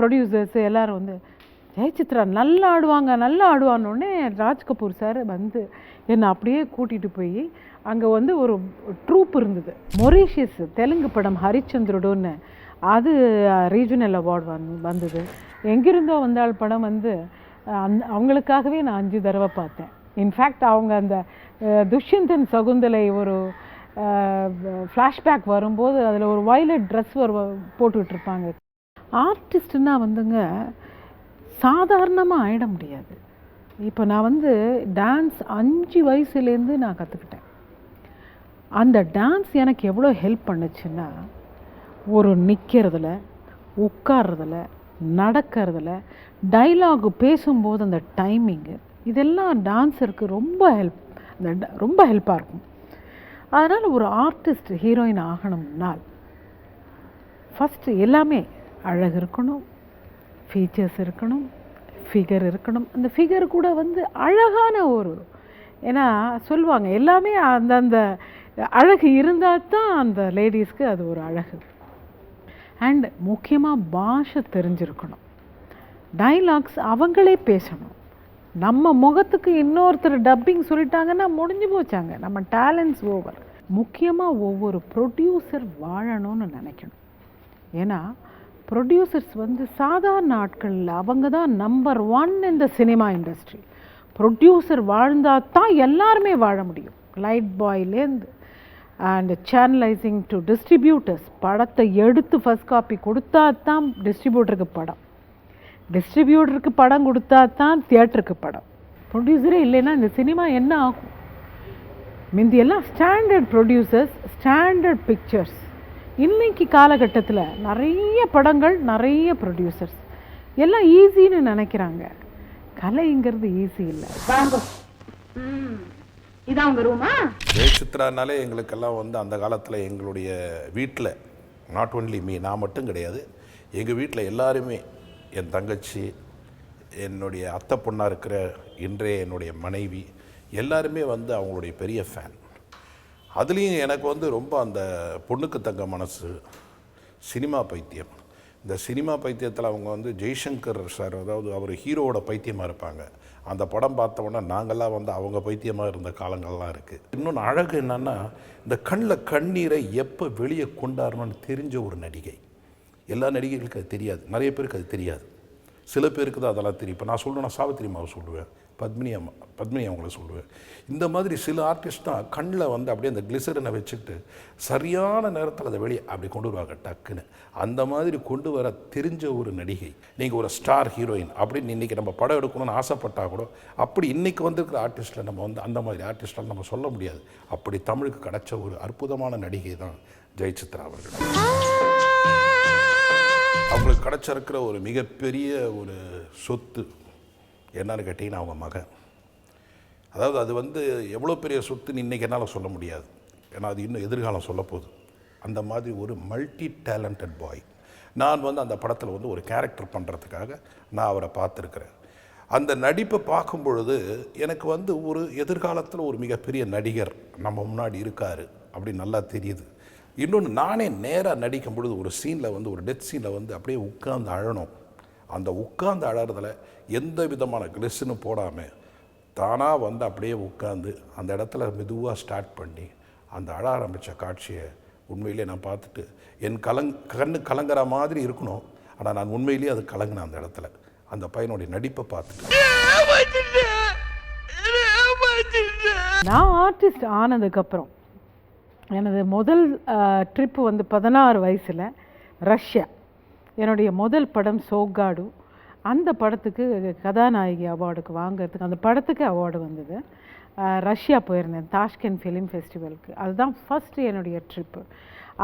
Producers எல்லோரும் வந்து ஜெயசித்ரா நல்லா ஆடுவாங்க நல்லா ஆடுவான்னொடனே ராஜ் கபூர் சார் வந்து என்னை அப்படியே கூட்டிகிட்டு போய் அங்கே வந்து ஒரு ட்ரூப் இருந்தது. மொரீஷியஸ் தெலுங்கு படம் ஹரிச்சந்திரடுன்னு அது ரீஜனல் அவார்டு வந் வந்தது. எங்கிருந்தோ வந்தால் படம் வந்து அந் அவங்களுக்காகவே நான் அஞ்சு தடவை பார்த்தேன். இன்ஃபேக்ட் அவங்க அந்த துஷ்யந்தன் சகுந்தலை ஒரு ஃப்ளாஷ்பேக் வரும்போது அதில் ஒரு வயலட் ட்ரெஸ் ஒரு போட்டுக்கிட்டு இருப்பாங்க. ஆர்டிஸ்ட்னா வந்துங்க சாதாரணமாக ஆயிட முடியாது. இப்போ நான் வந்து டான்ஸ் அஞ்சு வயசுலேருந்து நான் கற்றுக்கிட்டேன் அந்த டான்ஸ் எனக்கு எவ்வளோ ஹெல்ப் பண்ணுச்சுன்னா ஒரு நிற்கிறதுல உட்கார்றதுல நடக்கிறதுல டைலாகு பேசும்போது அந்த டைமிங்கு இதெல்லாம் டான்ஸருக்கு ரொம்ப ஹெல்ப் அந்த ட- ரொம்ப ஹெல்ப்பாக இருக்கும். அதனால் ஒரு ஆர்டிஸ்ட் ஹீரோயின் ஆகணும்னால் ஃபஸ்ட்டு எல்லாமே அழகு இருக்கணும் ஃபீச்சர்ஸ் இருக்கணும் ஃபிகர் இருக்கணும். அந்த ஃபிகர் கூட வந்து அழகான ஒரு ஏன்னா சொல்லுவாங்க எல்லாமே அந்தந்த அழகு இருந்தால் தான் அந்த லேடிஸ்க்கு அது ஒரு அழகு. அண்ட் முக்கியமாக பாஷை தெரிஞ்சிருக்கணும். டைலாக்ஸ் அவங்களே பேசணும். நம்ம முகத்துக்கு இன்னொருத்தர் டப்பிங் சொல்லிட்டாங்கன்னா முடிஞ்சு போச்சாங்க. நம்ம டேலண்ட்ஸ் ஓவர் முக்கியமாக ஒவ்வொரு ப்ரொடியூசர் வாழணும்னு நினைக்கணும். ஏன்னா ப்ரொடியூசர்ஸ் வந்து சாதாரண ஆட்களில் அவங்க தான் நம்பர் ஒன் இந்த சினிமா இண்டஸ்ட்ரி ப்ரொடியூசர் வாழ்ந்தால் தான் எல்லாருமே வாழ முடியும். லைட் பாய்லேருந்து அண்ட் சேனலைசிங் டு டிஸ்ட்ரிபியூட்டர்ஸ் படத்தை எடுத்து ஃபர்ஸ்ட் காப்பி கொடுத்தா தான் டிஸ்ட்ரிபியூட்டருக்கு படம். டிஸ்ட்ரிபியூட்டருக்கு படம் கொடுத்தா தான் தியேட்டருக்கு படம். ப்ரொடியூசரே இல்லைன்னா இந்த சினிமா என்ன ஆகும்? மிந்தியெல்லாம் ஸ்டாண்டர்ட் ப்ரொடியூசர்ஸ் ஸ்டாண்டர்ட் பிக்சர்ஸ் இன்னைக்கு காலகட்டத்தில் நிறைய படங்கள் நிறைய ப்ரொடியூசர்ஸ் எல்லாம் ஈஸின்னு நினைக்கிறாங்க. கலைங்கிறது ஈஸி இல்லை. இதான் உங்க ரூமா ஜெயசித்ரானாலே எங்களுக்கெல்லாம் வந்து அந்த காலத்தில் எங்களுடைய வீட்டில் நாட் ஒன்லி மீ நான் மட்டும் கிடையாது எங்கள் வீட்டில் எல்லாருமே என் தங்கச்சி என்னுடைய அத்தை பொண்ணாக இருக்கிற இன்றைய என்னுடைய மனைவி எல்லாருமே வந்து அவங்களுடைய பெரிய ஃபேன் அதுலேயும் எனக்கு வந்து ரொம்ப அந்த பொண்ணுக்கு தங்க மனசு சினிமா பைத்தியம். இந்த சினிமா பைத்தியத்தில் அவங்க வந்து ஜெய்சங்கர் சார் அதாவது அவர் ஹீரோவோட பைத்தியமாக இருப்பாங்க. அந்த படம் பார்த்தோன்னா நாங்கள்லாம் வந்து அவங்க பைத்தியமாக இருந்த காலங்கள்லாம் இருக்குது இன்னொன்று அழகு என்னென்னா இந்த கண்ணில் கண்ணீரை எப்போ வெளியே கொண்டாடணும்னு தெரிஞ்ச ஒரு நடிகை. எல்லா நடிகைகளுக்கும் அது தெரியாது. நிறைய பேருக்கு அது தெரியாது. சில பேருக்கு தான் அதெல்லாம் தெரியும். இப்போ நான் சொல்லணும்னா சாவித்திரி மாவை சொல்லுவேன். பத்மினி அம்மா பத்மினி அவங்கள சொல்லுவேன். இந்த மாதிரி சில ஆர்டிஸ்ட் தான் கண்ணில் வந்து அப்படியே அந்த கிளிசரனை வச்சுக்கிட்டு சரியான நேரத்தில் அதை வெளியே அப்படி கொண்டு வருவாங்க டக்குன்னு. அந்த மாதிரி கொண்டு வர தெரிஞ்ச ஒரு நடிகை நீங்கள் ஒரு ஸ்டார் ஹீரோயின் அப்படின்னு இன்றைக்கி நம்ம படம் எடுக்கணும்னு ஆசைப்பட்டா கூட அப்படி இன்றைக்கி வந்திருக்கிற ஆர்டிஸ்ட்டில் நம்ம வந்து அந்த மாதிரி ஆர்டிஸ்டால் நம்ம சொல்ல முடியாது. அப்படி தமிழுக்கு கிடைச்ச ஒரு அற்புதமான நடிகை தான் ஜெயசித்ரா அவர்கள். அவங்களுக்கு கிடச்சிருக்கிற ஒரு மிகப்பெரிய ஒரு சொத்து என்னன்னு கேட்டிங்கன்னா அவங்க மகன். அதாவது அது வந்து எவ்வளோ பெரிய சொத்துன்னு இன்றைக்கி என்னால் சொல்ல முடியாது. ஏன்னா அது இன்னும் எதிர்காலம் சொல்ல போகுது. அந்த மாதிரி ஒரு மல்டி டேலண்டட் பாய் நான் வந்து அந்த படத்தில் வந்து ஒரு கேரக்டர் பண்ணுறதுக்காக நான் அவரை பார்த்துருக்குறேன். அந்த நடிப்பை பார்க்கும் பொழுது எனக்கு வந்து ஒரு எதிர்காலத்தில் ஒரு மிகப்பெரிய நடிகர் நம்ம முன்னாடி இருக்கார் அப்படின்னு நல்லா தெரியுது. இன்னொன்று நானே நேராக நடிக்கும் பொழுது ஒரு சீனில் வந்து ஒரு டெத் சீனில் வந்து அப்படியே உட்காந்து அழணும். அந்த உட்கார்ந்து அழறதுல எந்த விதமான கிளிஸ்ன்னு போடாமல் தானாக வந்து அப்படியே உட்காந்து அந்த இடத்துல மெதுவாக ஸ்டார்ட் பண்ணி அந்த அழ ஆரம்பித்த காட்சியை உண்மையிலே நான் பார்த்துட்டு என் கலங் கண்ணு கலங்குற மாதிரி இருக்கணும். ஆனால் நான் உண்மையிலேயே அது கலங்கினேன் அந்த இடத்துல. அந்த பையனுடைய நடிப்பை பார்த்துட்டு. நான் ஆர்டிஸ்ட் ஆனதுக்கப்புறம் எனது முதல் ட்ரிப்பு வந்து பதினாறு வயசில் ரஷ்யா. என்னுடைய முதல் படம் சோகாடு அந்த படத்துக்கு கதாநாயகி அவார்டுக்கு வாங்குறதுக்கு அந்த படத்துக்கு அவார்டு வந்தது. ரஷ்யா போயிருந்தேன் தாஷ்கண்ட் ஃபிலிம் ஃபெஸ்டிவலுக்கு அதுதான் ஃபஸ்ட்டு என்னுடைய ட்ரிப்பு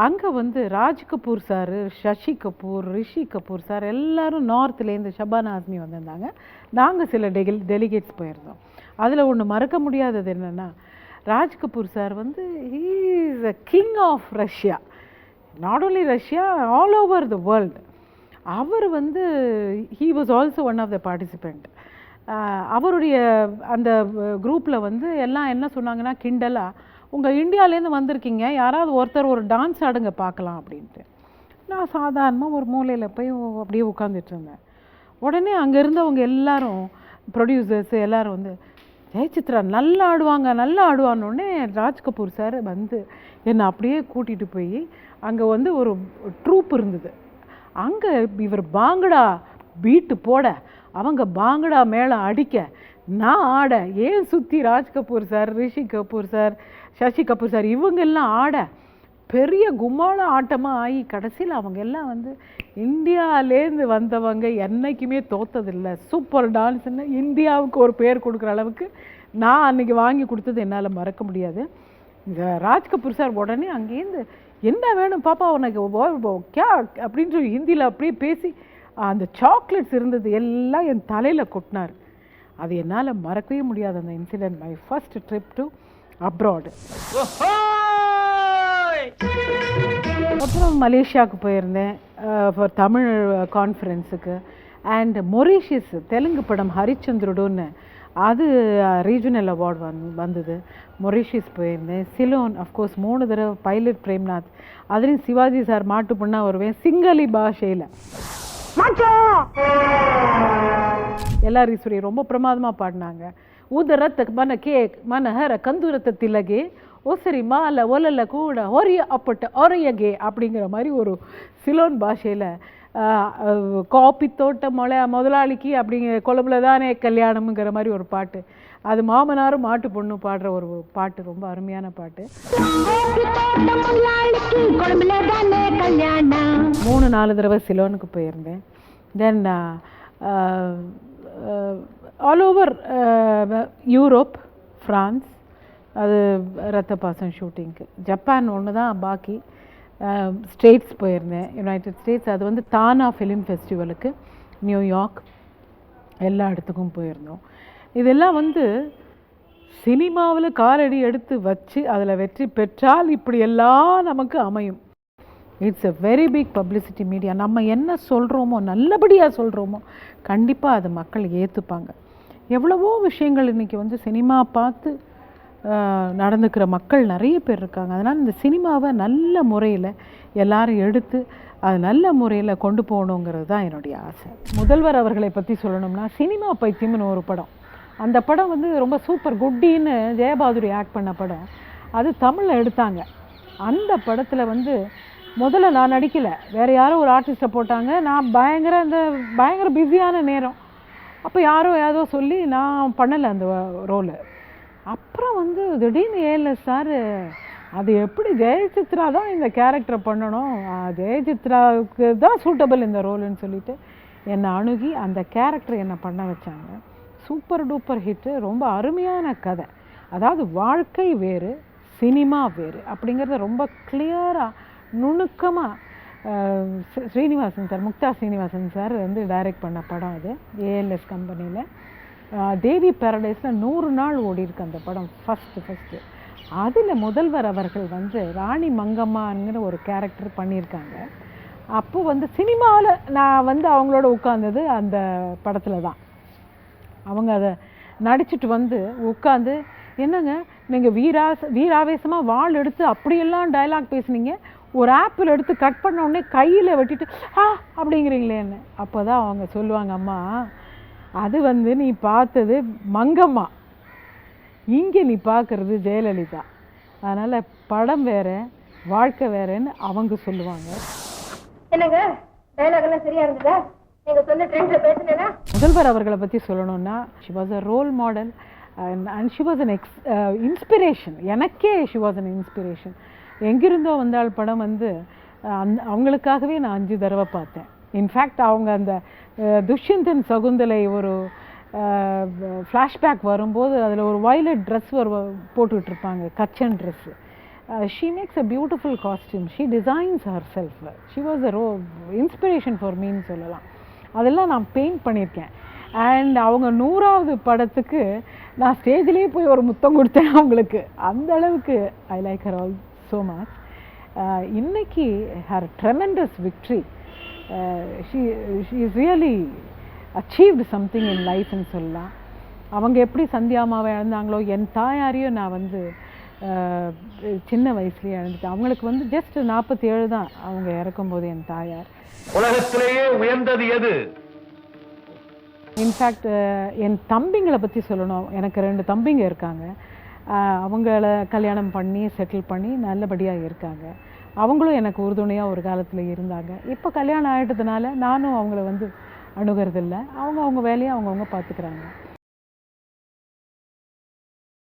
அங்கே வந்து ராஜ் கபூர் சார் சசி கபூர் ரிஷி கபூர் சார் எல்லோரும் நார்த்லேருந்து ஷபானா ஆஸ்மி வந்திருந்தாங்க. நாங்கள் சில டெகில் டெலிகேட்ஸ் போயிருந்தோம். அதில் ஒன்று மறக்க முடியாதது என்னென்னா ராஜ் கபூர் சார் வந்து he is a king of Russia not only Russia all over the world அவர் வந்து he was also one of the participant அவருடைய அந்த குரூப்பில் வந்து எல்லாம் என்ன சொன்னாங்கன்னா கிண்டலாக உங்கள் இந்தியாவிலேருந்து வந்திருக்கீங்க யாராவது ஒருத்தர் ஒரு டான்ஸ் ஆடுங்க பார்க்கலாம் அப்படின்ட்டு. நான் சாதாரணமாக ஒரு மூலையில் போய் அப்படியே உட்காந்துட்டு இருந்தேன். உடனே அங்கே இருந்தவங்க எல்லாரும் ப்ரொடியூசர்ஸ் எல்லோரும் வந்து ஜெயசித்ரா நல்லா ஆடுவாங்க நல்லா ஆடுவான்னொடனே ராஜ் கபூர் சார் வந்து என்னை அப்படியே கூட்டிகிட்டு போய் அங்கே வந்து ஒரு ட்ரூப் இருந்தது. அங்கே இவர் பாங்கடா பீட்டு போட அவங்க பாங்கடா மேலே அடிக்க. நான் ஆட ஏன் சுற்றி Raj Kapoor sir Rishi Kapoor sir Shashi Kapoor sir இவங்கெல்லாம் ஆட பெரிய கும்மாள ஆட்டமாக ஆகி கடைசியில் அவங்க எல்லாம் வந்து இந்தியாவிலேருந்து வந்தவங்க என்றைக்குமே தோத்ததில்லை. சூப்பர் டான்ஸ்னு இந்தியாவுக்கு ஒரு பேர் கொடுக்குற அளவுக்கு நான் அன்னைக்கு வாங்கி கொடுத்தது என்னால் மறக்க முடியாது. இந்த ராஜ் கபூர் சார் உடனே அங்கேருந்து என்ன வேணும் பாப்பா உனக்கு கே அப்படின்னு சொல்லி ஹிந்தியில் அப்படியே பேசி அந்த சாக்லேட்ஸ் இருந்தது எல்லாம் என் தலையில் கொட்டினார். அது என்னால் மறக்கவே முடியாது அந்த incident my first trip to abroad அப்புறம் மலேசியாவுக்கு போயிருந்தேன். ஃபார் தமிழ் கான்ஃபரன்ஸுக்கு அண்ட் மொரீஷியஸ் தெலுங்கு படம் ஹரிச்சந்திரடுன்னு அது ரீஜனல் அவார்டு வந் வந்தது. மொரிஷியஸ் போயிருந்தேன். சிலோன் அஃப்கோர்ஸ் மூணு தடவை பைலட் பிரேம்நாத். அதுலேயும் சிவாஜி சார் மாட்டு பொண்ணாக வருவேன் சிங்களி பாஷையில். எல்லார் ஈஸ்வரி ரொம்ப பிரமாதமாக பாடினாங்க. உதரத்த மன கேக் மனஹர கந்துரத்த திலகே ஒசரி மாலை ஒலல கூட ஒரிய அப்பட்ட ஒரையகே அப்படிங்கிற மாதிரி ஒரு சிலோன் பாஷையில் காப்பி தோட்ட மொளை முதலாளிக்கு அப்படிங்கிற கொழம்புல தானே கல்யாணம்ங்கிற மாதிரி ஒரு பாட்டு. அது மாமனாரும் மாட்டு பொண்ணு பாடுற ஒரு பாட்டு ரொம்ப அருமையான பாட்டு. மூணு நாலு தடவை சிலோனுக்கு போயிருந்தேன். Then all over Europe France அது ரத்த பாசம் ஷூட்டிங்க்கு ஜப்பான் ஒன்று தான் பாக்கி ஸ்டேட்ஸ் போயிருந்தேன் யுனைடெட் ஸ்டேட்ஸ் அது வந்து தானா ஃபிலிம் ஃபெஸ்டிவலுக்கு நியூயார்க் எல்லா இடத்துக்கும் போயிருந்தோம். இதெல்லாம் வந்து சினிமாவில் காலடி எடுத்து வச்சு அதில் வெற்றி பெற்றால் இப்படி எல்லாம் நமக்கு அமையும். It's a very big publicity media நம்ம என்ன சொல்கிறோமோ நல்லபடியாக சொல்கிறோமோ கண்டிப்பாக அது மக்கள் ஏற்றுப்பாங்க எவ்வளவோ விஷயங்கள் இன்றைக்கி வந்து சினிமா பார்த்து நடந்துக்கிற மக்கள் நிறைய பேர் இருக்காங்க. அதனால் இந்த சினிமாவை நல்ல முறையில் எல்லாரும் எடுத்து அது நல்ல முறையில் கொண்டு போகணுங்கிறது தான் என்னுடைய ஆசை. முதல்வர் அவர்களை பற்றி சொல்லணும்னா சினிமா பைத்தியம்னு ஒரு படம். அந்த படம் வந்து ரொம்ப சூப்பர் குட்டின்னு ஜெயபாதுரி ஆக்ட் பண்ண படம். அது தமிழில் எடுத்தாங்க. அந்த படத்தில் வந்து முதல்ல நான் நடிக்கலை. வேறு யாரோ ஒரு ஆர்டிஸ்ட்டை போட்டாங்க. நான் பயங்கர அந்த பயங்கர பிஸியான நேரம். அப்போ யாரோ ஏதோ சொல்லி நான் பண்ணலை அந்த ரோலு அப்புறம் வந்து திடீர்னு ஏழு சார் அது எப்படி ஜெயசித்ரா தான் இந்த கேரக்டரை பண்ணணும்? ஜெயசித்ராவுக்கு தான் சூட்டபிள் இந்த ரோலுன்னு சொல்லிட்டு என்னை அணுகி அந்த கேரக்டர் என்னை பண்ண வச்சாங்க. சூப்பர் டூப்பர் ஹிட்டு ரொம்ப அருமையான கதை. அதாவது வாழ்க்கை வேறு சினிமா வேறு அப்படிங்கிறத ரொம்ப கிளியராக நுணுக்கமாக ஸ்ரீனிவாசன் சார் முக்தா ஸ்ரீனிவாசன் சார் வந்து டைரக்ட் பண்ண படம் அது ஏஎல்எஸ் கம்பெனியில் தேவி பேரடைஸில் நூறு நாள் ஓடியிருக்கு அந்த படம். ஃபஸ்ட்டு ஃபஸ்ட்டு அதில் முதல்வர் அவர்கள் வந்து ராணி மங்கம்மாங்கிற ஒரு கேரக்டர் பண்ணியிருக்காங்க. அப்போது வந்து சினிமாவில் நான் வந்து அவங்களோட உட்காந்தது அந்த படத்தில் தான். அவங்க அதை நடிச்சிட்டு வந்து உட்காந்து என்னங்க நீங்கள் வீராஸ் வீராவேசமாக வாள் எடுத்து அப்படியெல்லாம் டயலாக் பேசுனீங்க? ஒரு ஆப்பிள் எடுத்து கட் பண்ண உடனே கையில் வெட்டிட்டு ஆ! அப்படிங்கிறீங்களேன்னு. அப்போ தான் அவங்க சொல்லுவாங்க அம்மா அது வந்து நீ பார்த்தது மங்கம்மா. இங்கே நீ பார்க்கறது ஜெயலலிதா. அதனால் படம் வேற வாழ்க்கை வேறன்னு அவங்க சொல்லுவாங்க. என்னங்க? டயலாக் எல்லாம் சரியா இருந்ததா? நீங்க சொன்ன ட்ரெண்ட்ல பேசுனேனா? முதல்வர் அவர்களை பற்றி சொல்லணும்னா she was a role model and she was an ex inspiration எனக்கே ஷி வாஸ் அன் இன்ஸ்பிரேஷன் எங்கிருந்தோ வந்தாள் படம் வந்து அந்த அவங்களுக்காகவே நான் அஞ்சு தடவை பார்த்தேன். இன்ஃபேக்ட் அவங்க அந்த துஷ்யந்தன் சகுந்தலை ஒரு ஃப்ளாஷ்பேக் வரும்போது அதில் ஒரு வயலட் ட்ரெஸ் ஒரு போட்டுக்கிட்டு இருப்பாங்க கச்சன் dress she makes a beautiful costume she designs herself she was a role inspiration for மீன்னு சொல்லலாம். அதெல்லாம் நான் பெயிண்ட் பண்ணியிருக்கேன். அண்ட் அவங்க நூறாவது படத்துக்கு நான் ஸ்டேஜ்லேயே போய் ஒரு முத்தம் கொடுத்தேன் அவங்களுக்கு. அந்த அளவுக்கு I like her all so much இன்னைக்கு her tremendous victory she she is really achieved something in லைஃப்னு சொல்லலாம். அவங்க எப்படி சந்தியாமாவை இழந்தாங்களோ என் தாயாரையும் நான் வந்து அஹ், சின்ன வயசுலேயே இழந்துட்டு அவங்களுக்கு வந்து ஜஸ்ட் நாற்பத்தி ஏழு தான் அவங்க இறக்கும்போது என் தாயார். உலகத்திலேயே உயர்ந்தது எது? இன்ஃபேக்ட் என் தம்பிங்களை பற்றி சொல்லணும். எனக்கு ரெண்டு தம்பிங்க இருக்காங்க. அஹ், அவங்கள கல்யாணம் பண்ணி செட்டில் பண்ணி நல்லபடியாக இருக்காங்க. அவங்களும் எனக்கு உறுதுணையாக ஒரு காலத்தில் இருந்தாங்க. இப்போ கல்யாணம் ஆகிட்டதுனால நானும் அவங்கள வந்து அணுகிறதில்ல. அவங்க அவங்க வேலையை அவங்கவுங்க பார்த்துக்கிறாங்க